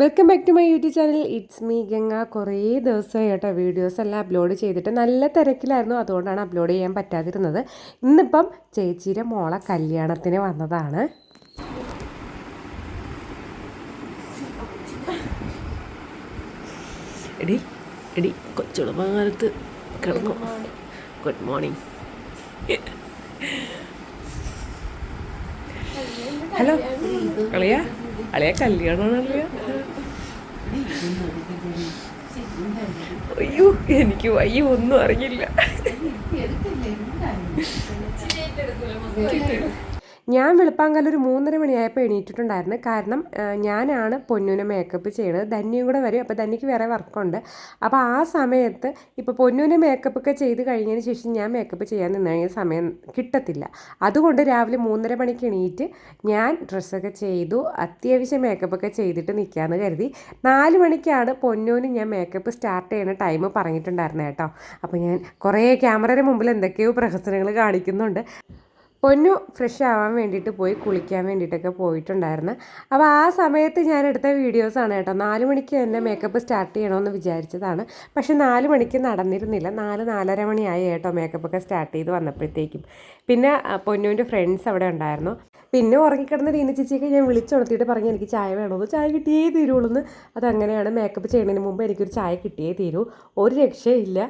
Welcome back to my YouTube channel it's me Ganga കുറേ ദിവസമായി കേട്ടോ വീഡിയോസ് എല്ലാം അപ്ലോഡ് ചെയ്തിട്ട് നല്ല തിരക്കിലായിരുന്നു. അതുകൊണ്ടാണ് അപ്ലോഡ് ചെയ്യാൻ പറ്റാതിരുന്നത്. ഇന്നിപ്പം ചേച്ചിയുടെ മോളെ കല്യാണത്തിന് വന്നതാണ്. എടി എടി കൊച്ചുളമാലത്ത് കിടന്നു. ഗുഡ് മോർണിംഗ് ഹലോ അളിയ അളിയ കല്യാണമാണ് അളിയ. അയ്യോ എനിക്ക് വയ്യ ഒന്നും അറിയില്ല. ഞാൻ വെളുപ്പാങ്കൽ ഒരു മൂന്നര മണിയായപ്പോൾ എണീറ്റിട്ടുണ്ടായിരുന്നു. കാരണം ഞാനാണ് പൊന്നൂനെ മേക്കപ്പ് ചെയ്യണത്. ധന്യയും കൂടെ വരും. അപ്പോൾ ധന്യക്ക് വേറെ വർക്കുണ്ട് അപ്പോൾ ആ സമയത്ത് ഇപ്പോൾ പൊന്നൂനെ മേക്കപ്പ് ഒക്കെ ചെയ്ത് കഴിഞ്ഞതിന് ശേഷം ഞാൻ മേക്കപ്പ് ചെയ്യാൻ നിന്ന് കഴിഞ്ഞാൽ സമയം കിട്ടത്തില്ല. അതുകൊണ്ട് രാവിലെ മൂന്നര മണിക്ക് എണീറ്റ് ഞാൻ ഡ്രസ്സൊക്കെ ചെയ്തു. അത്യാവശ്യം മേക്കപ്പ് ഒക്കെ ചെയ്തിട്ട് നിൽക്കാമെന്ന് കരുതി. നാല് മണിക്കാണ് പൊന്നൂന് ഞാൻ മേക്കപ്പ് സ്റ്റാർട്ട് ചെയ്യുന്ന ടൈം പറഞ്ഞിട്ടുണ്ടായിരുന്നു കേട്ടോ. അപ്പോൾ ഞാൻ കുറേ ക്യാമറയുടെ മുമ്പിൽ എന്തൊക്കെയോ പ്രഹസനങ്ങൾ കാണിക്കുന്നുണ്ട്. പൊന്നു ഫ്രഷ് ആവാൻ വേണ്ടിയിട്ട് പോയി കുളിക്കാൻ വേണ്ടിയിട്ടൊക്കെ പോയിട്ടുണ്ടായിരുന്നു. അപ്പോൾ ആ സമയത്ത് ഞാൻ എടുത്ത വീഡിയോസാണ് കേട്ടോ. നാല് മണിക്ക് തന്നെ മേക്കപ്പ് സ്റ്റാർട്ട് ചെയ്യണമെന്ന് വിചാരിച്ചതാണ്. പക്ഷേ നാല് മണിക്ക് നടന്നിരുന്നില്ല. നാല് നാലര മണിയായി കേട്ടോ മേക്കപ്പ് ഒക്കെ സ്റ്റാർട്ട് ചെയ്ത് വന്നപ്പോഴത്തേക്കും. പിന്നെ പൊന്നുവിന്റെ ഫ്രണ്ട്സ് അവിടെ ഉണ്ടായിരുന്നു. പിന്നെ ഉറങ്ങിക്കിടന്ന രീതി ചേച്ചിയൊക്കെ ഞാൻ വിളിച്ചുണർത്തിയിട്ട് പറഞ്ഞു എനിക്ക് ചായ വേണമെന്ന് ചായ കിട്ടിയേ തീരുള്ളൂ എന്ന് അതങ്ങനെയാണ് മേക്കപ്പ് ചെയ്യുന്നതിന് മുമ്പ് എനിക്കൊരു ചായ കിട്ടിയേ തീരൂ. ഒരു രക്ഷയില്ല.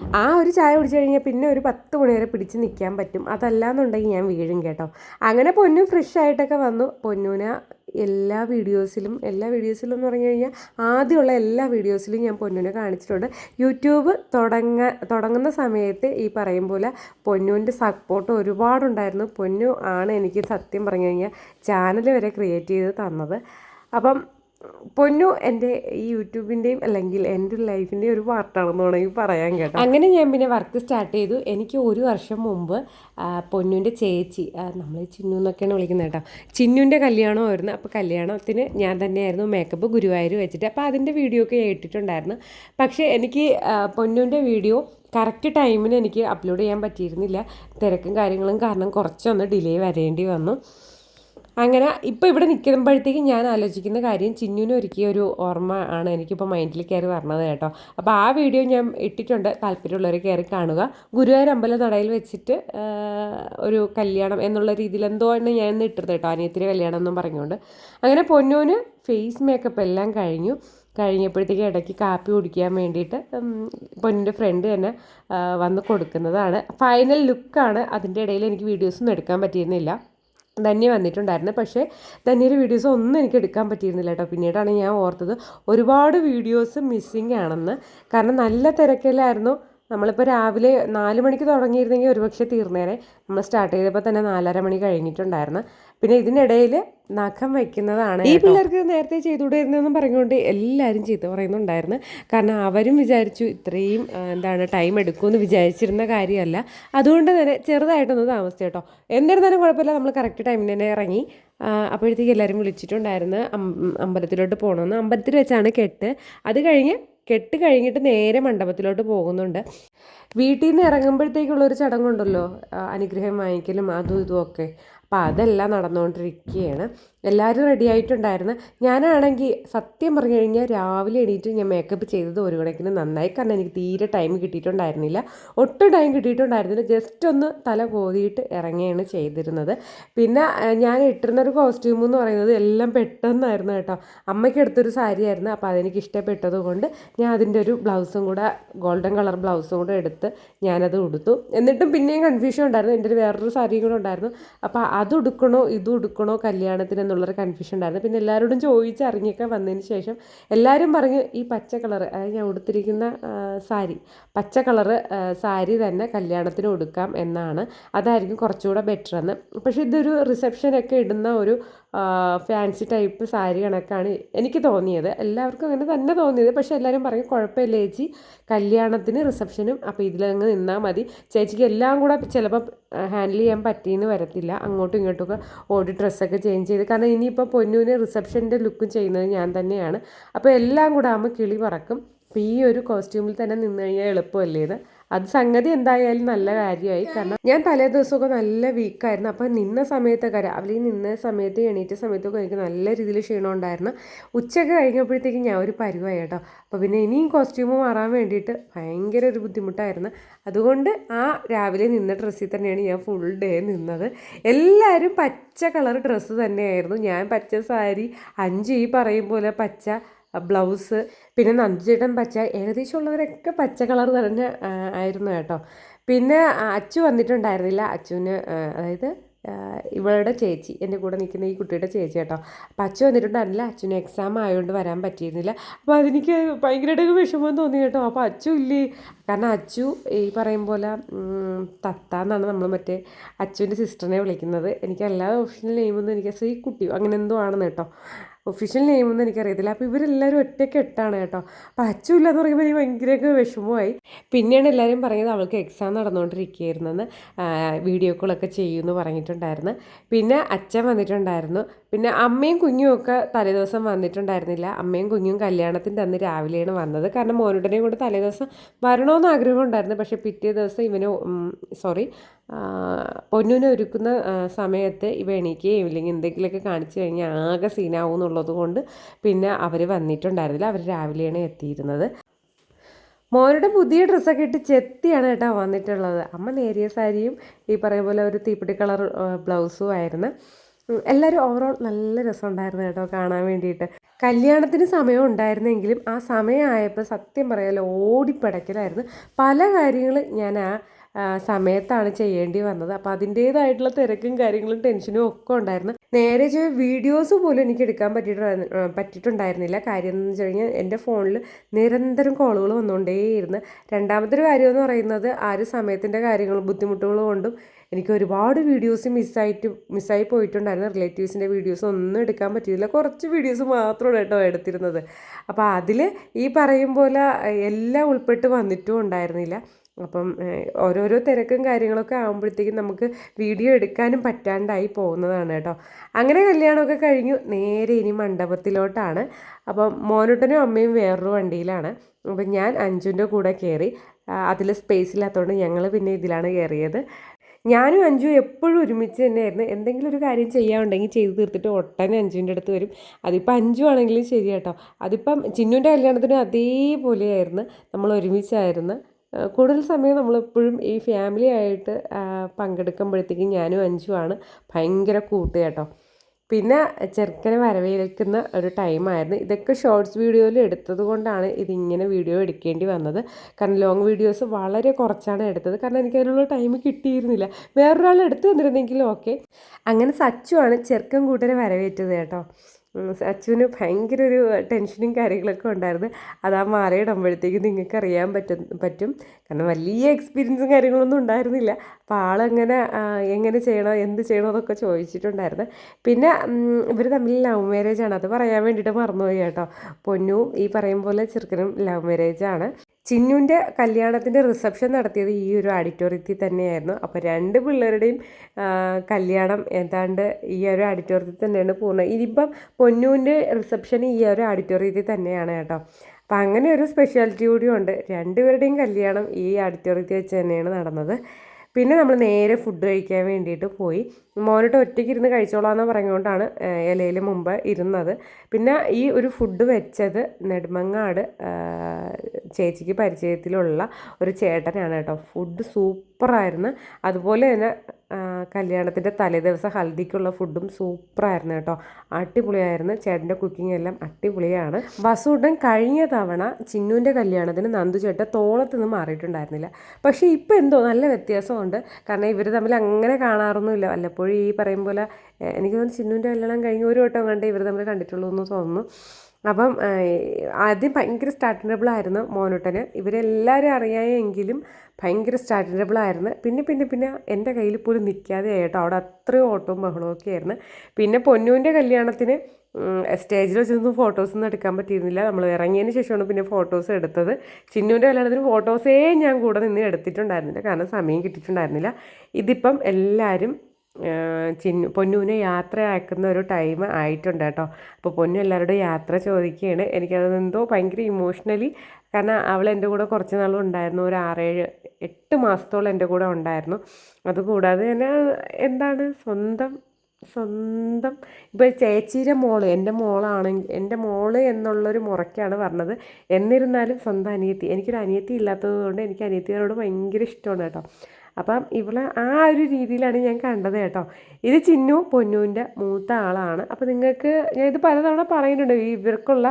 ആ ഒരു ചായ കുടിച്ചു കഴിഞ്ഞാൽ പിന്നെ ഒരു പത്ത് മണി വരെ പിടിച്ച് നിൽക്കാൻ പറ്റും. അതല്ലാന്നുണ്ടെങ്കിൽ ഞാൻ വീഴും കേട്ടോ. അങ്ങനെ പൊന്നു ഫ്രഷ് ആയിട്ടൊക്കെ വന്നു. പൊന്നൂന എല്ലാ വീഡിയോസിലും എല്ലാ വീഡിയോസിലും എന്ന് പറഞ്ഞു കഴിഞ്ഞാൽ ആദ്യമുള്ള എല്ലാ വീഡിയോസിലും ഞാൻ പൊന്നുവിനെ കാണിച്ചിട്ടുണ്ട്. യൂട്യൂബ് തുടങ്ങ തുടങ്ങുന്ന സമയത്ത് ഈ പറയും പോലെ പൊന്നുവിന്റെ സപ്പോർട്ട് ഒരുപാടുണ്ടായിരുന്നു. പൊന്നു ആണ് എനിക്ക് സത്യം പറഞ്ഞു കഴിഞ്ഞാൽ ചാനൽ വരെ ക്രിയേറ്റ് ചെയ്ത് തന്നത്. അപ്പം പൊന്നു എന്റെ ഈ യൂട്യൂബിന്റെയും അല്ലെങ്കിൽ എന്റെ ലൈഫിന്റെയും ഒരു പാർട്ടാണെന്ന് വേണമെങ്കിൽ പറയാൻ കേട്ടോ. അങ്ങനെ ഞാൻ പിന്നെ വർക്ക് സ്റ്റാർട്ട് ചെയ്തു. എനിക്ക് ഒരു വർഷം മുമ്പ് പൊന്നുവിന്റെ ചേച്ചി നമ്മൾ ചിന്നു എന്നൊക്കെയാണ് വിളിക്കുന്നത് കേട്ടോ. ചിന്നുവിന്റെ കല്യാണമായിരുന്നു അപ്പോൾ കല്യാണത്തിന് ഞാൻ തന്നെയായിരുന്നു മേക്കപ്പ് ഗുരുവായൂർ വെച്ചിട്ട്. അപ്പോൾ അതിന്റെ വീഡിയോ ഒക്കെ ഇട്ടിട്ടുണ്ടായിരുന്നു. പക്ഷേ എനിക്ക് പൊന്നുവിന്റെ വീഡിയോ കറക്റ്റ് ടൈമിന് എനിക്ക് അപ്ലോഡ് ചെയ്യാൻ പറ്റിയിരുന്നില്ല. തിരക്കും കാര്യങ്ങളും കാരണം കുറച്ചൊന്ന് ഡിലേ വരേണ്ടി വന്നു. അങ്ങനെ ഇപ്പോൾ ഇവിടെ നിൽക്കുമ്പോഴത്തേക്കും ഞാൻ ആലോചിക്കുന്ന കാര്യം ചിന്നുവിന് ഒരുക്കിയ ഒരു ഓർമ്മ ആണ് എനിക്കിപ്പോൾ മൈൻഡിൽ കയറി വരണത് കേട്ടോ. അപ്പോൾ ആ വീഡിയോ ഞാൻ ഇട്ടിട്ടുണ്ട്. താല്പര്യമുള്ളവർ കയറി കാണുക. ഗുരുവായൂർ അമ്പല നടയിൽ വെച്ചിട്ട് ഒരു കല്യാണം എന്നുള്ള രീതിയിൽ എന്തോ ആണ് ഞാൻ ഇന്ന് ഇട്ടത് കേട്ടോ. അനിയത്തിരി കല്യാണം എന്നും പറഞ്ഞുകൊണ്ട്. അങ്ങനെ പൊന്നൂന് ഫേസ് മേക്കപ്പ് എല്ലാം കഴിഞ്ഞു. കഴിഞ്ഞപ്പോഴത്തേക്ക് ഇടയ്ക്ക് കാപ്പി കുടിക്കാൻ വേണ്ടിയിട്ട് പൊന്നിന്റെ ഫ്രണ്ട് തന്നെ വന്ന് കൊടുക്കുന്നതാണ്. ഫൈനൽ ലുക്കാണ് അതിന്റെ ഇടയിൽ എനിക്ക് വീഡിയോസൊന്നും എടുക്കാൻ പറ്റിയിരുന്നില്ല. ധന്യ വന്നിട്ടുണ്ടായിരുന്നു. പക്ഷേ ധന്യയുടെ വീഡിയോസ് ഒന്നും എനിക്ക് എടുക്കാൻ പറ്റിയിരുന്നില്ല കേട്ടോ. പിന്നീടാണ് ഞാൻ ഓർത്തത് ഒരുപാട് വീഡിയോസ് മിസ്സിങ് ആണെന്ന്. കാരണം നല്ല തിരക്കിലായിരുന്നു. നമ്മളിപ്പോൾ രാവിലെ നാല് മണിക്ക് തുടങ്ങിയിരുന്നെങ്കിൽ ഒരുപക്ഷെ തീർന്നേനെ. നമ്മൾ സ്റ്റാർട്ട് ചെയ്തപ്പോൾ തന്നെ നാലര മണി കഴിഞ്ഞിട്ടുണ്ടായിരുന്നു. പിന്നെ ഇതിനിടയിൽ നഖം വയ്ക്കുന്നതാണ് ഈ പിള്ളേർക്ക് നേരത്തെ ചെയ്തുകൂടായിരുന്നെന്നും പറഞ്ഞുകൊണ്ട് എല്ലാവരും ചീത്ത പറയുന്നുണ്ടായിരുന്നു. കാരണം അവരും വിചാരിച്ചു ഇത്രയും എന്താണ് ടൈം എടുക്കുമെന്ന് വിചാരിച്ചിരുന്ന കാര്യമല്ല. അതുകൊണ്ട് തന്നെ ചെറുതായിട്ടൊന്ന് താമസിച്ചു കേട്ടോ. എന്നിരുന്നാലും കുഴപ്പമില്ല നമ്മൾ കറക്റ്റ് ടൈമിന് തന്നെ ഇറങ്ങി. അപ്പോഴത്തേക്ക് എല്ലാവരും വിളിച്ചിട്ടുണ്ടായിരുന്നു അമ്പലത്തിലോട്ട് പോകണമെന്ന്. അമ്പലത്തിൽ വെച്ചാണ് കെട്ട്. അത് കഴിഞ്ഞ് കെട്ട് കഴിഞ്ഞിട്ട് നേരെ മണ്ഡപത്തിലോട്ട് പോകുന്നുണ്ട്. വീട്ടിൽ നിന്ന് ഇറങ്ങുമ്പോഴത്തേക്കുള്ളൊരു ചടങ്ങുണ്ടല്ലോ അനുഗ്രഹം വാങ്ങിക്കലും അതും ഇതും ഒക്കെ. അപ്പോൾ അതെല്ലാം നടന്നുകൊണ്ടിരിക്കുകയാണ് എല്ലാവരും റെഡി ആയിട്ടുണ്ടായിരുന്നു. ഞാനാണെങ്കിൽ സത്യം പറഞ്ഞു കഴിഞ്ഞാൽ രാവിലെ എണീറ്റ് ഞാൻ മേക്കപ്പ് ചെയ്തത് ഒരു കണക്കിന് നന്നായി. കാരണം എനിക്ക് തീരെ ടൈം കിട്ടിയിട്ടുണ്ടായിരുന്നില്ല. ഒട്ടും ടൈം കിട്ടിയിട്ടുണ്ടായിരുന്നില്ല. ജസ്റ്റ് ഒന്ന് തല കോതിയിട്ട് ഇറങ്ങിയാണ് ചെയ്തിരുന്നത്. പിന്നെ ഞാൻ ഇട്ടിരുന്ന ഒരു കോസ്റ്റ്യൂം എന്ന് പറയുന്നത് എല്ലാം പെട്ടെന്നായിരുന്നു കേട്ടോ. അമ്മയ്ക്ക് എടുത്തൊരു സാരി ആയിരുന്നു. അപ്പോൾ അതെനിക്ക് ഇഷ്ടപ്പെട്ടത് കൊണ്ട് ഞാൻ അതിന്റെ ഒരു ബ്ലൗസും കൂടെ ഗോൾഡൻ കളർ ബ്ലൗസും കൂടെ എടുത്ത് ഞാനത് ഉടുത്തു. എന്നിട്ടും പിന്നെയും കൺഫ്യൂഷൻ ഉണ്ടായിരുന്നു. എന്റെ ഒരു വേറൊരു സാരിയും കൂടെ ഉണ്ടായിരുന്നു. അപ്പോൾ അത് ഉടുക്കണോ ഇത് ഉടുക്കണോ കല്യാണത്തിന് എന്നുള്ളൊരു കൺഫ്യൂഷൻ ഉണ്ടായിരുന്നു. പിന്നെ എല്ലാവരോടും ചോദിച്ചറിഞ്ഞൊക്കെ വന്നതിന് ശേഷം എല്ലാവരും പറഞ്ഞു ഈ പച്ച കളർ ഞാൻ ഉടുത്തിരിക്കുന്ന സാരി. പച്ച കളർ സാരി തന്നെ കല്യാണത്തിന് ഉടുക്കാം എന്നാണ്. അതായിരിക്കും കുറച്ചുകൂടെ ബെറ്റർ എന്ന്. പക്ഷേ ഇതൊരു റിസപ്ഷനൊക്കെ ഇടുന്ന ഒരു ഫാൻസി ടൈപ്പ് സാരി കണക്കാണ് എനിക്ക് തോന്നിയത്. എല്ലാവർക്കും അങ്ങനെ തന്നെ തോന്നിയത്. പക്ഷേ എല്ലാവരും പറയും കുഴപ്പമില്ല ചേച്ചി. കല്യാണത്തിന് റിസപ്ഷനും അപ്പോൾ ഇതിലങ്ങ് നിന്നാൽ മതി. ചേച്ചിക്ക് എല്ലാം കൂടെ ചിലപ്പോൾ ഹാൻഡിൽ ചെയ്യാൻ പറ്റിയെന്ന് വരത്തില്ല. അങ്ങോട്ടും ഇങ്ങോട്ടുമൊക്കെ ഓടി ഡ്രസ്സൊക്കെ ചേഞ്ച് ചെയ്ത്. കാരണം ഇനിയിപ്പോൾ പൊന്നുവിന് റിസപ്ഷന്റെ ലുക്കും ചെയ്യുന്നത് ഞാൻ തന്നെയാണ്. അപ്പോൾ എല്ലാം കൂടെ ആകുമ്പോൾ കിളി പറക്കും. അപ്പോൾ ഈ ഒരു കോസ്റ്റ്യൂമിൽ തന്നെ നിന്ന് കഴിഞ്ഞാൽ എളുപ്പമല്ലേ ഇത്? അത് സംഗതി എന്തായാലും നല്ല കാര്യമായി. കാരണം ഞാൻ തലേ ദിവസമൊക്കെ നല്ല വീക്കായിരുന്നു അപ്പം നിന്ന സമയത്തൊക്കെ രാവിലെ നിന്ന സമയത്ത് എണീറ്റ സമയത്തൊക്കെ എനിക്ക് നല്ല രീതിയിൽ ക്ഷീണം ഉണ്ടായിരുന്നു. ഉച്ചയൊക്കെ കഴിഞ്ഞപ്പോഴത്തേക്കും ഞാൻ ഒരു പരുവായി കേട്ടോ. അപ്പോൾ പിന്നെ ഇനിയും കോസ്റ്റ്യൂമ് മാറാൻ വേണ്ടിയിട്ട് ഭയങ്കര ഒരു ബുദ്ധിമുട്ടായിരുന്നു. അതുകൊണ്ട് ആ രാവിലെ നിന്ന ഡ്രസ്സിൽ തന്നെയാണ് ഞാൻ ഫുൾ ഡേ നിന്നത്. എല്ലാവരും പച്ച കളർ ഡ്രസ്സ് തന്നെയായിരുന്നു. ഞാൻ പച്ച സാരി അഞ്ച് ഈ പറയും പോലെ പച്ച ബ്ലൗസ്. പിന്നെ നന്ദിച്ചേട്ടൻ പച്ച ഏകദേശം ഉള്ളവരൊക്കെ പച്ച കളർ തന്നെ ആയിരുന്നു കേട്ടോ. പിന്നെ അച്ചു വന്നിട്ടുണ്ടായിരുന്നില്ല. അച്ചുവിന് അതായത് ഇവളുടെ ചേച്ചി എന്റെ കൂടെ നിൽക്കുന്ന ഈ കുട്ടിയുടെ ചേച്ചി കേട്ടോ. അപ്പം അച്ചു വന്നിട്ടുണ്ടായിരുന്നില്ല. അച്ഛന് എക്സാം ആയതുകൊണ്ട് വരാൻ പറ്റിയിരുന്നില്ല. അപ്പോൾ അതെനിക്ക് ഭയങ്കരമായിട്ട് വിഷമം തോന്നി കേട്ടോ. അപ്പോൾ അച്ചു ഇല്ലേ? കാരണം അച്ചു ഈ പറയും പോലെ തത്ത എന്നാണ് നമ്മൾ മറ്റേ അച്ചുവിന്റെ സിസ്റ്ററിനെ വിളിക്കുന്നത്. എനിക്ക് എല്ലാ ഒഫീഷ്യൽ നെയിമൊന്നും എനിക്ക് ശ്രീകുട്ടിയോ അങ്ങനെ എന്തോ ആണെന്ന് കേട്ടോ. ഒഫീഷ്യൽ നെയിമൊന്നും എനിക്കറിയത്തില്ല. അപ്പോൾ ഇവരെല്ലാവരും ഒറ്റക്കെട്ടാണ് കേട്ടോ. അപ്പോൾ അച്ചു ഇല്ലാന്ന് പറയുമ്പോൾ എനിക്ക് ഭയങ്കരമൊക്കെ വിഷമമായി. പിന്നെയാണ് എല്ലാവരും പറഞ്ഞത് അവൾക്ക് എക്സാം നടന്നുകൊണ്ടിരിക്കുകയായിരുന്നെന്ന് വീഡിയോ കോളൊക്കെ ചെയ്യുമെന്ന് പറഞ്ഞിട്ടുണ്ടായിരുന്നു. പിന്നെ അച്ഛൻ വന്നിട്ടുണ്ടായിരുന്നു. പിന്നെ അമ്മയും കുഞ്ഞും ഒക്കെ തലേദിവസം വന്നിട്ടുണ്ടായിരുന്നില്ല. അമ്മയും കുഞ്ഞും കല്യാണത്തിന്റെ അന്ന് രാവിലെയാണ് വന്നത്. കാരണം മോനുടനെയും കൂടെ തലേദിവസം വരണമെന്ന് ആഗ്രഹം ഉണ്ടായിരുന്നു പക്ഷേ പിറ്റേ ദിവസം ഇവന് സോറി പൊന്നുവിനെ ഒരുക്കുന്ന സമയത്ത് ഇവ എണീക്കുകയും ഇല്ലെങ്കിൽ എന്തെങ്കിലുമൊക്കെ കാണിച്ചു കഴിഞ്ഞാൽ ആകെ സീനാവും എന്നുള്ളത് കൊണ്ട് പിന്നെ അവർ വന്നിട്ടുണ്ടായിരുന്നില്ല. അവർ രാവിലെയാണ് എത്തിയിരുന്നത്. മോനുടെ പുതിയ ഡ്രസ്സൊക്കെ ഇട്ട് ചെത്തിയാണ് കേട്ടോ വന്നിട്ടുള്ളത്. അമ്മ നേരിയ സാരിയും ഈ പറയും പോലെ ഒരു തീപ്പിടി കളർ ബ്ലൗസും ആയിരുന്നു. എല്ലാവരും ഓവറോൾ നല്ല രസമുണ്ടായിരുന്നു കേട്ടോ കാണാൻ വേണ്ടിയിട്ട്. കല്യാണത്തിന് സമയം ഉണ്ടായിരുന്നെങ്കിലും ആ സമയമായപ്പോൾ സത്യം പറയാലോ ഓടിപ്പടക്കലായിരുന്നു. പല കാര്യങ്ങൾ ഞാൻ ആ സമയത്താണ് ചെയ്യേണ്ടി വന്നത്. അപ്പോൾ അതിന്റേതായിട്ടുള്ള തിരക്കും കാര്യങ്ങളും ടെൻഷനും ഒക്കെ ഉണ്ടായിരുന്നു. നേരെ ചെയ്ത വീഡിയോസ് പോലും എനിക്ക് എടുക്കാൻ പറ്റിയിട്ട് പറ്റിയിട്ടുണ്ടായിരുന്നില്ല. കാര്യം എന്ന് വെച്ച് കഴിഞ്ഞാൽ എന്റെ ഫോണിൽ നിരന്തരം കോളുകൾ വന്നുകൊണ്ടേയിരുന്നു. രണ്ടാമത്തെ ഒരു കാര്യം എന്ന് പറയുന്നത് ആ ഒരു സമയത്തിന്റെ കാര്യങ്ങളും ബുദ്ധിമുട്ടുകൾ കൊണ്ടും എനിക്ക് ഒരുപാട് വീഡിയോസ് മിസ്സായിട്ട് മിസ്സായി പോയിട്ടുണ്ടായിരുന്നു. റിലേറ്റീവ്സിന്റെ വീഡിയോസ് ഒന്നും എടുക്കാൻ പറ്റിയില്ല. കുറച്ച് വീഡിയോസ് മാത്രമാണ് കേട്ടോ എടുത്തിരുന്നത്. അപ്പോൾ അതിൽ ഈ പറയും പോലെ എല്ലാം ഉൾപ്പെട്ട് വന്നിട്ടും ഉണ്ടായിരുന്നില്ല. അപ്പം ഓരോരോ തിരക്കും കാര്യങ്ങളൊക്കെ ആകുമ്പോഴത്തേക്കും നമുക്ക് വീഡിയോ എടുക്കാനും പറ്റാണ്ടായി പോകുന്നതാണ് കേട്ടോ. അങ്ങനെ കല്യാണമൊക്കെ കഴിഞ്ഞു. നേരെ ഇനി മണ്ഡപത്തിലോട്ടാണ്. അപ്പം മോനുട്ടനും അമ്മയും വേറൊരു വണ്ടിയിലാണ്. അപ്പം ഞാൻ അഞ്ചുന്റെ കൂടെ കയറി അതിൽ സ്പേസ് ഇല്ലാത്തതുകൊണ്ട് ഞങ്ങൾ പിന്നെ ഇതിലാണ് കയറിയത്. ഞാനും അഞ്ചു എപ്പോഴും ഒരുമിച്ച് തന്നെയായിരുന്നു. എന്തെങ്കിലും ഒരു കാര്യം ചെയ്യാനുണ്ടെങ്കിൽ ചെയ്ത് തീർത്തിട്ട് ഒട്ടനെ അഞ്ചുവിന്റെ അടുത്ത് വരും. അതിപ്പോൾ അഞ്ചു ആണെങ്കിലും ശരി കേട്ടോ. അതിപ്പം ചിന്നുവിന്റെ കല്യാണത്തിനും അതേപോലെയായിരുന്നു. നമ്മൾ ഒരുമിച്ചായിരുന്നു. കൂടുതൽ സമയം നമ്മളെപ്പോഴും ഈ ഫാമിലി ആയിട്ട് പങ്കെടുക്കുമ്പോഴത്തേക്കും ഞാനും അഞ്ചുമാണ് ഭയങ്കര കൂട്ട് കേട്ടോ പിന്നെ ചെറുക്കനെ വരവേൽക്കുന്ന ഒരു ടൈമായിരുന്നു. ഇതൊക്കെ ഷോർട്സ് വീഡിയോയിൽ എടുത്തത് കൊണ്ടാണ് ഇതിങ്ങനെ വീഡിയോ എടുക്കേണ്ടി വന്നത്. കാരണം ലോങ് വീഡിയോസ് വളരെ കുറച്ചാണ് എടുത്തത്. കാരണം എനിക്ക് അതിനുള്ള ടൈം കിട്ടിയിരുന്നില്ല. വേറൊരാൾ എടുത്തു തന്നിരുന്നെങ്കിലും ഓക്കെ. അങ്ങനെ സച്ചുവാണ് ചെറുക്കൻ കൂട്ടരെ വരവേറ്റത് കേട്ടോ. സച്ചുവിന് ഭയങ്കര ഒരു ടെൻഷനും കാര്യങ്ങളൊക്കെ ഉണ്ടായിരുന്നു. അത് ആ നിങ്ങൾക്ക് അറിയാൻ പറ്റും പറ്റും. കാരണം വലിയ എക്സ്പീരിയൻസും കാര്യങ്ങളൊന്നും ഉണ്ടായിരുന്നില്ല. അപ്പോൾ ആളെങ്ങനെ എങ്ങനെ ചെയ്യണോ എന്ത് ചെയ്യണോ എന്നൊക്കെ ചോദിച്ചിട്ടുണ്ടായിരുന്നു. പിന്നെ ഇവർ തമ്മിൽ ലവ് മാരേജ് ആണ്. അത് പറയാൻ വേണ്ടിയിട്ട് മറന്നുപോയി കേട്ടോ. പൊന്നു ഈ പറയും പോലെ ചെറുക്കനും ലവ് മാരേജ് ആണ് ചിന്നുന്റെ കല്യാണത്തിന്റെ റിസപ്ഷൻ നടത്തിയത് ഈ ഒരു ഓഡിറ്റോറിയത്തിൽ തന്നെയായിരുന്നു. അപ്പോൾ രണ്ട് പിള്ളേരുടെയും കല്യാണം ഏതാണ്ട് ഈ ഒരു ഓഡിറ്റോറിയത്തിൽ തന്നെയാണ് പൂർണം ഇനിയിപ്പം പൊന്നൂന്റെ റിസപ്ഷൻ ഈ ഒരു ഓഡിറ്റോറിയത്തിൽ തന്നെയാണ് കേട്ടോ. അപ്പം അങ്ങനെ ഒരു സ്പെഷ്യാലിറ്റി കൂടി ഉണ്ട്. രണ്ടുപേരുടെയും കല്യാണം ഈ ആഡിറ്റോറിയത്തിൽ വെച്ച് തന്നെയാണ് നടന്നത്. പിന്നെ നമ്മൾ നേരെ ഫുഡ് കഴിക്കാൻ വേണ്ടിയിട്ട് പോയി. മോനോട്ട് ഒറ്റയ്ക്ക് ഇരുന്ന് കഴിച്ചോളാന്ന് പറഞ്ഞുകൊണ്ടാണ് ഇലയിൽ മുമ്പ് ഇരുന്നത്. പിന്നെ ഈ ഒരു ഫുഡ് വെച്ചത് നെടുമങ്ങാട് ചേച്ചിക്ക് പരിചയത്തിലുള്ള ഒരു ചേട്ടനാണ് കേട്ടോ. ഫുഡ് സൂപ്പറായിരുന്നു അതുപോലെ തന്നെ കല്യാണത്തിന്റെ തലേദിവസം ഹൽദിക്കുള്ള ഫുഡും സൂപ്പറായിരുന്നു കേട്ടോ. അടിപൊളിയായിരുന്നു. ചേട്ടന്റെ കുക്കിംഗ് എല്ലാം അടിപൊളിയാണ്. വസൂട്ടൻ കഴിഞ്ഞ തവണ ചിന്നുവിന്റെ കല്യാണത്തിന് നന്ദു ചേട്ടൻ തോളത്ത് നിന്ന് മാറിയിട്ടുണ്ടായിരുന്നില്ല. പക്ഷേ ഇപ്പോൾ എന്തോ നല്ല വ്യത്യാസമുണ്ട്. കാരണം ഇവർ തമ്മിൽ അങ്ങനെ കാണാറൊന്നുമില്ല. വല്ലപ്പോഴും ഈ പറയും പോലെ എനിക്ക് തോന്നുന്നു ചിന്നുവിന്റെ കല്യാണം കഴിഞ്ഞ് ഒരു വട്ടം കണ്ടേ ഇവർ തമ്മിൽ കണ്ടിട്ടുള്ളൂ എന്ന് തോന്നുന്നു. അപ്പം ആദ്യം ഭയങ്കര സ്റ്റാർട്ടബിൾ ആയിരുന്നു മോനൂട്ടന്. ഇവരെല്ലാവരും അറിയായെങ്കിലും ഭയങ്കര സ്റ്റാർട്ടബിൾ ആയിരുന്നു. പിന്നെ പിന്നെ പിന്നെ എന്റെ കയ്യിൽ പോലും നിൽക്കാതെ ആയിട്ടോ അവിടെ അത്രയും ഓട്ടവും ബഹളവും ഒക്കെ ആയിരുന്നു. പിന്നെ പൊന്നുവിന്റെ കല്യാണത്തിന് സ്റ്റേജിൽ വെച്ചൊന്നും ഫോട്ടോസൊന്നും എടുക്കാൻ പറ്റിയിരുന്നില്ല. നമ്മൾ ഇറങ്ങിയതിന് ശേഷമാണ് പിന്നെ ഫോട്ടോസ് എടുത്തത്. ചിന്നുവിന്റെ കല്യാണത്തിന് ഫോട്ടോസേ ഞാൻ കൂടെ നിന്ന് എടുത്തിട്ടുണ്ടായിരുന്നില്ല. കാരണം സമയം കിട്ടിയിട്ടുണ്ടായിരുന്നില്ല. ഇതിപ്പം എല്ലാവരും ചിന്നു പൊന്നുവിനെ യാത്ര അയക്കുന്ന ഒരു ടൈം ആയിട്ടുണ്ട് കേട്ടോ. അപ്പോൾ പൊന്നു എല്ലാവരോടും യാത്ര ചോദിക്കുകയാണ്. എനിക്കത് എന്തോ ഭയങ്കര ഇമോഷണലി കാരണം അവൾ എന്റെ കൂടെ കുറച്ച് നാളും ഉണ്ടായിരുന്നു. ഒരു ആറേഴ് എട്ട് മാസത്തോളം എന്റെ കൂടെ ഉണ്ടായിരുന്നു. അതുകൂടാതെ തന്നെ എന്താണ് സ്വന്തം സ്വന്തം ഇപ്പോൾ ചേച്ചിയുടെ മോൾ എന്റെ മോളാണെങ്കിൽ എന്റെ മോൾ എന്നുള്ളൊരു മുറയ്ക്കാണ് പറഞ്ഞത്. എന്നിരുന്നാലും സ്വന്തം അനിയത്തി. എനിക്കൊരു അനിയത്തി ഇല്ലാത്തത് കൊണ്ട് എനിക്ക് അനിയത്തികളോട് ഭയങ്കര ഇഷ്ടമാണ് കേട്ടോ. അപ്പം ഇവളെ ആ ഒരു രീതിയിലാണ് ഞാൻ കണ്ടത് കേട്ടോ. ഇത് ചിന്നു പൊന്നുവിന്റെ മൂത്ത ആളാണ്. അപ്പോൾ നിങ്ങൾക്ക് ഞാൻ ഇത് പലതവണ പറയുന്നുണ്ട്. ഇവർക്കുള്ള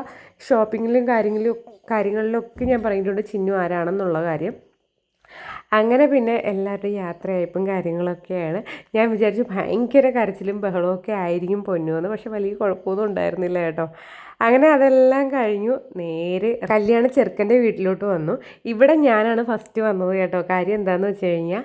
ഷോപ്പിങ്ങിലും കാര്യങ്ങളിലും കാര്യങ്ങളിലൊക്കെ ഞാൻ പറഞ്ഞിട്ടുണ്ട് ചിന്നു ആരാണെന്നുള്ള കാര്യം. അങ്ങനെ പിന്നെ എല്ലാവരുടെയും യാത്രയയപ്പും കാര്യങ്ങളൊക്കെയാണ്. ഞാൻ വിചാരിച്ചു ഭയങ്കര കരച്ചിലും ബഹളമൊക്കെ ആയിരിക്കും പൊന്നുവെന്ന് പക്ഷെ വലിയ കുഴപ്പമൊന്നും ഉണ്ടായിരുന്നില്ല കേട്ടോ. അങ്ങനെ അതെല്ലാം കഴിഞ്ഞു. നേരെ കല്യാണ ചെറുക്കന്റെ വീട്ടിലോട്ട് വന്നു. ഇവിടെ ഞാനാണ് ഫസ്റ്റ് വന്നത് കേട്ടോ. കാര്യം എന്താണെന്ന് വെച്ച് കഴിഞ്ഞാൽ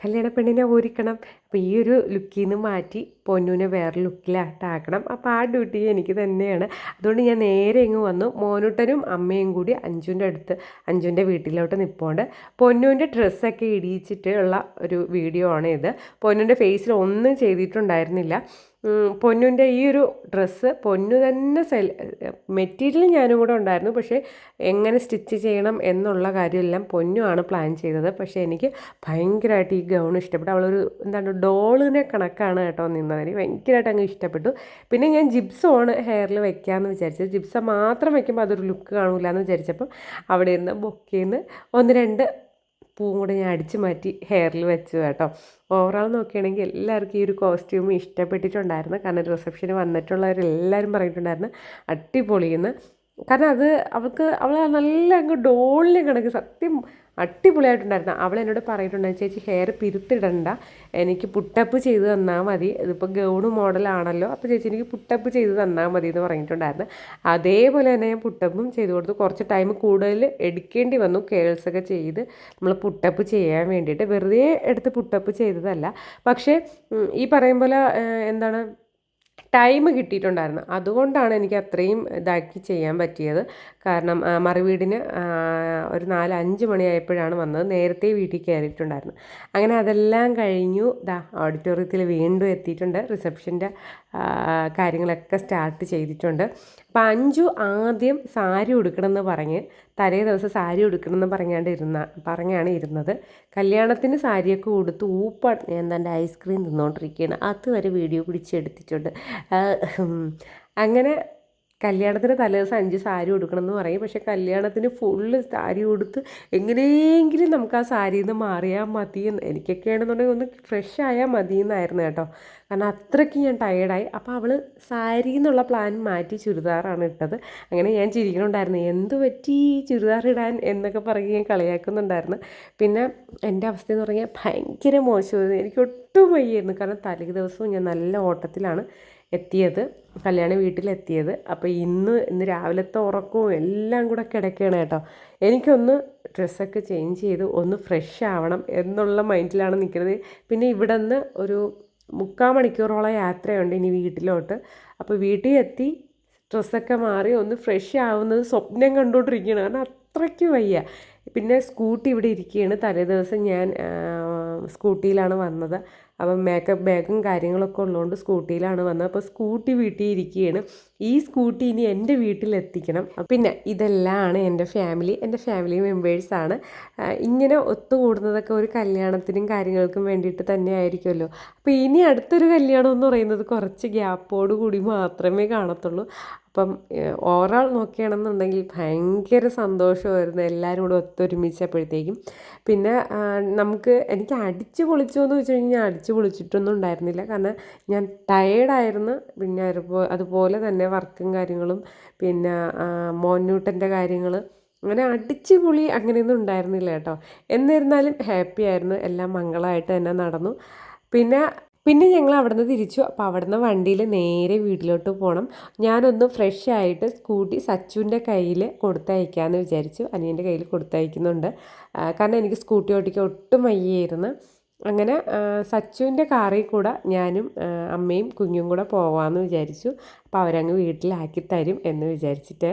കല്യാണ പെണ്ണിനെ ഒരുക്കണം അപ്പോൾ ഈ ഒരു ലുക്കിൽ നിന്ന് മാറ്റി പൊന്നുവിനെ വേറെ ലുക്കിലാട്ടാക്കണം. അപ്പോൾ ആ ഡ്യൂട്ടി എനിക്ക് തന്നെയാണ്. അതുകൊണ്ട് ഞാൻ നേരെ ഇങ്ങ് വന്നു. മോനുട്ടനും അമ്മയും കൂടി അഞ്ചുവിന്റെ അടുത്ത് അഞ്ചുവിന്റെ വീട്ടിലോട്ട് നിൽപ്പുണ്ട് പൊന്നുവിന്റെ ഡ്രസ്സൊക്കെ ഇടിയിച്ചിട്ട് ഉള്ള ഒരു വീഡിയോ ആണ് ഇത് പൊന്നുവിന്റെ ഫേസിൽ ഒന്നും ചെയ്തിട്ടുണ്ടായിരുന്നില്ല. പൊന്നുവിന്റെ ഈ ഒരു ഡ്രസ്സ് പൊന്നു തന്നെ സെൽ മെറ്റീരിയൽ ഞാനും കൂടെ ഉണ്ടായിരുന്നു. പക്ഷേ എങ്ങനെ സ്റ്റിച്ച് ചെയ്യണം എന്നുള്ള കാര്യമെല്ലാം പൊന്നുമാണ് പ്ലാൻ ചെയ്തത്. പക്ഷേ എനിക്ക് ഭയങ്കരമായിട്ട് ഈ ഗൗൺ ഇഷ്ടപ്പെട്ടു. അവളൊരു എന്താണ് ഡോളിനെ കണക്കാണ് കേട്ടോ നിന്നത്. എനിക്ക് ഭയങ്കരമായിട്ട് അങ്ങ് ഇഷ്ടപ്പെട്ടു. പിന്നെ ഞാൻ ജിപ്സമാണ് ഹെയറിൽ വെക്കാമെന്ന് വിചാരിച്ചത്. ജിപ്സം മാത്രം വെക്കുമ്പോൾ അതൊരു ലുക്ക് കാണില്ല എന്ന് വിചാരിച്ചപ്പം അവിടെ ഇരുന്ന് ബൊക്കേന്ന് ഒന്ന് രണ്ട് പൂവും കൂടെ ഞാൻ അടിച്ചു മാറ്റി ഹെയറിൽ വെച്ചു കേട്ടോ. ഓവറോൾ നോക്കുകയാണെങ്കിൽ എല്ലാവർക്കും ഈ ഒരു കോസ്റ്റ്യൂം ഇഷ്ടപ്പെട്ടിട്ടുണ്ടായിരുന്നു. കാരണം റിസപ്ഷന് വന്നിട്ടുള്ളവരെല്ലാവരും പറഞ്ഞിട്ടുണ്ടായിരുന്നു. അടിപൊളിയെന്ന്. കാരണം അത് അവൾക്ക് അവൾ നല്ല അങ്ങ് ഡോളിനെ കണക്ക് സത്യം അടിപൊളിയായിട്ടുണ്ടായിരുന്നു. അവൾ എന്നോട് പറഞ്ഞിട്ടുണ്ടായിരുന്നു ചേച്ചി ഹെയർ പിരുത്തിടണ്ട. എനിക്ക് പുട്ടപ്പ് ചെയ്ത് തന്നാൽ മതി. ഇതിപ്പോൾ ഗൗണ് മോഡലാണല്ലോ. അപ്പോൾ ചേച്ചി എനിക്ക് പുട്ടപ്പ് ചെയ്ത് തന്നാൽ മതി എന്ന് പറഞ്ഞിട്ടുണ്ടായിരുന്നു. അതേപോലെ തന്നെ ഞാൻ പുട്ടപ്പും ചെയ്ത് കൊടുത്തു. കുറച്ച് ടൈം കൂടുതൽ എടുക്കേണ്ടി വന്നു. കേൾസൊക്കെ ചെയ്ത് നമ്മൾ പുട്ടപ്പ് ചെയ്യാൻ വേണ്ടിയിട്ട്. വെറുതെ എടുത്ത് പുട്ടപ്പ് ചെയ്തതല്ല. പക്ഷേ ഈ പറയും പോലെ എന്താണ് ടൈം കിട്ടിയിട്ടുണ്ടായിരുന്നു. അതുകൊണ്ടാണ് എനിക്ക് അത്രയും ഇതാക്കി ചെയ്യാൻ പറ്റിയത്. കാരണം മറുവീടിന് ഒരു നാല് അഞ്ച് മണിയായപ്പോഴാണ് വന്നത്. നേരത്തെ വീട്ടിൽ കയറിയിട്ടുണ്ടായിരുന്നു. അങ്ങനെ അതെല്ലാം കഴിഞ്ഞു. ദാ ഓഡിറ്റോറിയത്തിൽ വീണ്ടും എത്തിയിട്ടുണ്ട്. റിസപ്ഷന്റെ കാര്യങ്ങളൊക്കെ സ്റ്റാർട്ട് ചെയ്തിട്ടുണ്ട്. അപ്പം അഞ്ചു ആദ്യം സാരി ഉടുക്കണമെന്ന് പറഞ്ഞ് തലേ ദിവസം സാരി ഉടുക്കണമെന്ന് പറഞ്ഞാണ്ട് ഇരുന്ന പറഞ്ഞാണ് ഇരുന്നത്. കല്യാണത്തിന് സാരിയൊക്കെ ഉടുത്ത് ഊപ്പ എന്താണ്ട് ഐസ്ക്രീം തിന്നുകൊണ്ടിരിക്കുകയാണ് അതുവരെ വീഡിയോ പിടിച്ചെടുത്തിട്ടുണ്ട് അങ്ങനെ കല്യാണത്തിന് തലേദിവസം അഞ്ച് സാരി ഉടുക്കണം പറയും. പക്ഷേ കല്യാണത്തിന് ഫുള്ള് സാരി ഉടുത്ത് എങ്ങനെയെങ്കിലും നമുക്ക് ആ സാരിയിൽ നിന്ന് മാറിയാൽ മതി എന്ന് എനിക്കൊക്കെ ആണെന്നുണ്ടെങ്കിൽ ഒന്ന് ഫ്രഷ് ആയാൽ മതി എന്നായിരുന്നു കേട്ടോ. കാരണം അത്രയ്ക്ക് ഞാൻ ടയേർഡായി അപ്പോൾ അവൾ സാരി എന്നുള്ള പ്ലാൻ മാറ്റി ചുരിദാറാണ് ഇട്ടത്. അങ്ങനെ ഞാൻ ചിരിക്കണുണ്ടായിരുന്നു. എന്ത് പറ്റി ചുരിദാർ ഇടാൻ എന്നൊക്കെ പറഞ്ഞ് ഞാൻ കളിയാക്കുന്നുണ്ടായിരുന്നു. പിന്നെ എന്റെ അവസ്ഥ എന്ന് പറഞ്ഞാൽ ഭയങ്കര മോശമായിരുന്നു. എനിക്ക് ഒട്ടും വയ്യായിരുന്നു. കാരണം തലേ ദിവസവും ഞാൻ നല്ല ഓട്ടത്തിലാണ് എത്തിയത്. കല്യാണ വീട്ടിലെത്തിയത്. അപ്പോൾ ഇന്ന് ഇന്ന് രാവിലത്തെ ഉറക്കവും എല്ലാം കൂടെ കിടക്കുകയാണ് കേട്ടോ. എനിക്കൊന്ന് ഡ്രസ്സൊക്കെ ചേഞ്ച് ചെയ്ത് ഒന്ന് ഫ്രഷ് ആവണം എന്നുള്ള മൈൻഡിലാണ് നിൽക്കുന്നത്. പിന്നെ ഇവിടെ നിന്ന് ഒരു മുക്കാൽ മണിക്കൂറോളം യാത്രയുണ്ട് ഇനി വീട്ടിലോട്ട്. അപ്പോൾ വീട്ടിൽ എത്തി ഡ്രസ്സൊക്കെ മാറി ഒന്ന് ഫ്രഷ് ആവുന്നത് സ്വപ്നം കണ്ടുകൊണ്ടിരിക്കുകയാണ്. കാരണം അത്രയ്ക്ക് വയ്യ. പിന്നെ സ്കൂട്ടി ഇവിടെ ഇരിക്കുകയാണ്. തലേ ദിവസം ഞാൻ സ്കൂട്ടിയിലാണ് വന്നത്. അപ്പം മേക്കപ്പ് ബാഗും കാര്യങ്ങളൊക്കെ ഉള്ളതുകൊണ്ട് സ്കൂട്ടിയിലാണ് വന്നത്. അപ്പോൾ സ്കൂട്ടി വീട്ടിൽ ഇരിക്കുകയാണ് ഈ സ്കൂട്ടി ഇനി എന്റെ വീട്ടിലെത്തിക്കണം പിന്നെ ഇതെല്ലാമാണ് എന്റെ ഫാമിലി. എന്റെ ഫാമിലി മെമ്പേഴ്സാണ് ഇങ്ങനെ ഒത്തുകൂടുന്നതൊക്കെ ഒരു കല്യാണത്തിനും കാര്യങ്ങൾക്കും വേണ്ടിയിട്ട് തന്നെ ആയിരിക്കുമല്ലോ. അപ്പോൾ ഇനി അടുത്തൊരു കല്യാണം എന്ന് പറയുന്നത് കുറച്ച് ഗ്യാപ്പോട് കൂടി മാത്രമേ കാണത്തുള്ളൂ. അപ്പം ഓവറോൾ നോക്കുകയാണെന്നുണ്ടെങ്കിൽ ഭയങ്കര സന്തോഷമായിരുന്നു എല്ലാവരും കൂടെ ഒത്തൊരുമിച്ചപ്പോഴത്തേക്കും. പിന്നെ നമുക്ക് എനിക്ക് അടിച്ചു പൊളിച്ചു എന്ന് വെച്ച് കഴിഞ്ഞാൽ അടിച്ചു പൊളിച്ചിട്ടൊന്നും ഉണ്ടായിരുന്നില്ല. കാരണം ഞാൻ ടയേർഡായിരുന്നു പിന്നെ അതുപോലെ തന്നെ വർക്കും കാര്യങ്ങളും പിന്നെ മോന്നൂട്ടന്റെ കാര്യങ്ങൾ. അങ്ങനെ അടിച്ച് പൊളി അങ്ങനെയൊന്നും ഉണ്ടായിരുന്നില്ല കേട്ടോ. എന്നിരുന്നാലും ഹാപ്പി ആയിരുന്നു. എല്ലാം മംഗളമായിട്ട് തന്നെ നടന്നു. പിന്നെ പിന്നെ ഞങ്ങൾ അവിടുന്ന് തിരിച്ചു. അപ്പോൾ അവിടുന്ന് വണ്ടിയിൽ നേരെ വീട്ടിലോട്ട് പോകണം ഞാനൊന്ന് ഫ്രഷ് ആയിട്ട് സ്കൂട്ടി സച്ചുവിന്റെ കയ്യിൽ കൊടുത്തയക്കാമെന്ന് വിചാരിച്ചു. അനിയന്റെ കയ്യിൽ കൊടുത്തയക്കുന്നുണ്ട്. കാരണം എനിക്ക് സ്കൂട്ടി ഓടിക്കാൻ ഒട്ടും വയ്യായിരുന്നു. അങ്ങനെ സച്ചുവിന്റെ കാറിൽ കൂടെ ഞാനും അമ്മയും കുഞ്ഞും കൂടെ പോവാമെന്ന് വിചാരിച്ചു. അപ്പോൾ അവരങ്ങ് വീട്ടിലാക്കി തരും എന്ന് വിചാരിച്ചിട്ട്.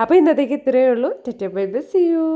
അപ്പോൾ ഇന്നത്തേക്ക് ഇത്രയേ ഉള്ളൂ. ടെറ്റ ബൈ ബൈ. യു